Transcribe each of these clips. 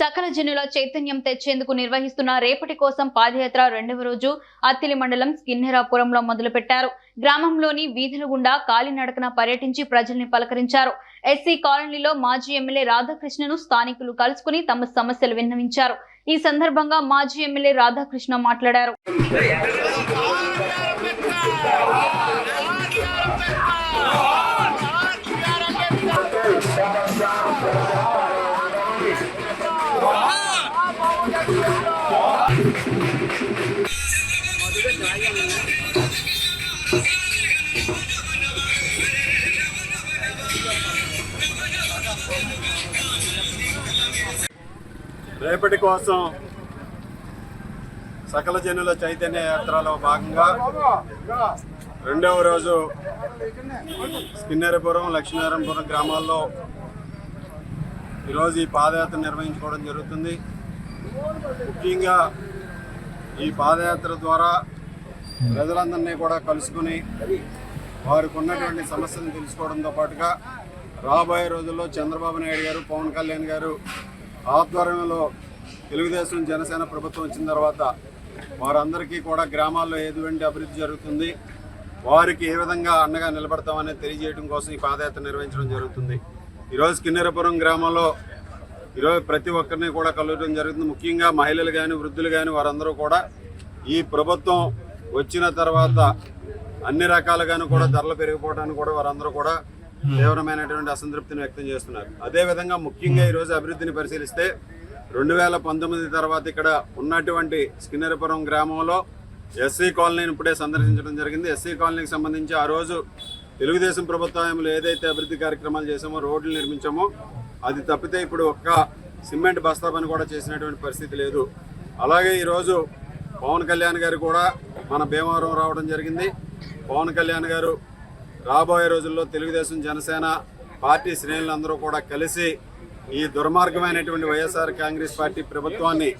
సకల జనుల చైతన్యం తెచ్చేందుకు నిర్వహిస్తున్న రేపటి కోసం పాదయాత్ర రెండవ రోజు అత్తిలి మండలం స్కిన్నెరాపురంలో మొదలుపెట్టారు. గ్రామంలోని వీధుల గుండా కాలినడకన పర్యటించి ప్రజల్ని పలకరించారు. ఎస్సీ కాలనీలో మాజీ ఎమ్మెల్యే రాధాకృష్ణను స్థానికులు కలుసుకుని తమ సమస్యలు విన్నవించారు. ఈ సందర్భంగా మాజీ ఎమ్మెల్యే రాధాకృష్ణ మాట్లాడారు. రేపటి కోసం సకల జనుల చైతన్య యాత్రలో భాగంగా రెండవ రోజు స్కిన్నెరపురం లక్ష్మీనారాయణపురం గ్రామాల్లో ఈరోజు ఈ పాదయాత్ర నిర్వహించుకోవడం జరుగుతుంది. ముఖ్యంగా ఈ పాదయాత్ర ద్వారా ప్రజలందరినీ కూడా కలుసుకుని వారికి ఉన్నటువంటి సమస్యలను తెలుసుకోవడంతో పాటుగా రాబోయే రోజుల్లో చంద్రబాబు నాయుడు గారు పవన్ కళ్యాణ్ గారు ఆధ్వర్యంలో తెలుగుదేశం జనసేన ప్రభుత్వం వచ్చిన తర్వాత వారందరికీ కూడా గ్రామాల్లో ఏదువంటి అభివృద్ధి జరుగుతుంది. వారికి ఏ విధంగా అండగా నిలబడతామనేది తెలియజేయడం కోసం ఈ పాదయాత్ర నిర్వహించడం జరుగుతుంది. ఈరోజు కిన్నెరపురం గ్రామంలో ఈరోజు ప్రతి ఒక్కరిని కూడా కలవడం జరుగుతుంది. ముఖ్యంగా మహిళలు కానీ వృద్ధులు కానీ వారందరూ కూడా ఈ ప్రభుత్వం వచ్చిన తర్వాత అన్ని రకాలుగాను కూడా ధరలు పెరిగిపోవడానికి కూడా వారందరూ కూడా తీవ్రమైనటువంటి అసంతృప్తిని వ్యక్తం చేస్తున్నారు. అదేవిధంగా ముఖ్యంగా ఈరోజు అభివృద్ధిని పరిశీలిస్తే రెండు వేల పంతొమ్మిది తర్వాత ఇక్కడ ఉన్నటువంటి స్కిన్నెరపురం గ్రామంలో ఎస్సీ కాలనీని ఇప్పుడే సందర్శించడం జరిగింది. ఎస్సీ కాలనీకి సంబంధించి ఆ రోజు తెలుగుదేశం ప్రభుత్వంలో ఏదైతే అభివృద్ధి కార్యక్రమాలు చేసామో రోడ్లు నిర్మించామో అది తప్పితే ఇప్పుడు ఒక్క సిమెంట్ బస్తా పని కూడా చేసినటువంటి పరిస్థితి లేదు. అలాగే ఈరోజు పవన్ కళ్యాణ్ గారు కూడా మన భీమవరం రావడం జరిగింది. పవన్ కళ్యాణ్ గారు రాబోయే రోజుల్లో తెలుగుదేశం జనసేన పార్టీ శ్రేణులందరూ కూడా కలిసి ఈ దుర్మార్గమైనటువంటి వైఎస్ఆర్ కాంగ్రెస్ పార్టీ ప్రభుత్వాన్ని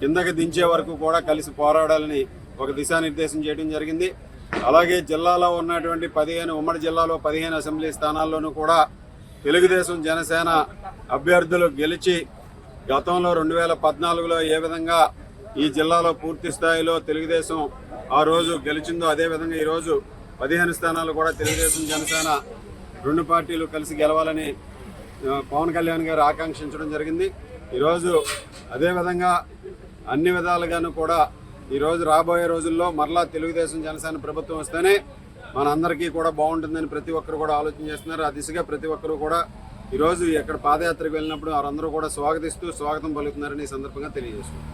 కిందకి దించే వరకు కూడా కలిసి పోరాడాలని ఒక దిశానిర్దేశం చేయడం జరిగింది. అలాగే జిల్లాలో ఉన్నటువంటి పదిహేను ఉమ్మడి జిల్లాలో పదిహేను అసెంబ్లీ స్థానాల్లోనూ కూడా తెలుగుదేశం జనసేన అభ్యర్థులు గెలిచి గతంలో రెండు వేల పద్నాలుగులో ఏ విధంగా ఈ జిల్లాలో పూర్తి స్థాయిలో తెలుగుదేశం ఆ రోజు గెలిచిందో అదే విధంగా ఈరోజు పదిహేను స్థానాలు కూడా తెలుగుదేశం జనసేన రెండు పార్టీలు కలిసి గెలవాలని పవన్ కళ్యాణ్ గారు ఆకాంక్షించడం జరిగింది. ఈరోజు అదేవిధంగా అన్ని విధాలుగాను కూడా ఈరోజు రాబోయే రోజుల్లో మరలా తెలుగుదేశం జనసేన ప్రభుత్వం వస్తేనే మనందరికీ కూడా బాగుంటుందని ప్రతి ఒక్కరు కూడా ఆలోచన చేస్తున్నారు. ఆ దిశగా ప్రతి ఒక్కరు కూడా ఈరోజు ఎక్కడ పాదయాత్రకు వెళ్ళినప్పుడు వారందరూ కూడా స్వాగతిస్తూ స్వాగతం పలుకుతున్నారని ఈ సందర్భంగా తెలియజేస్తున్నారు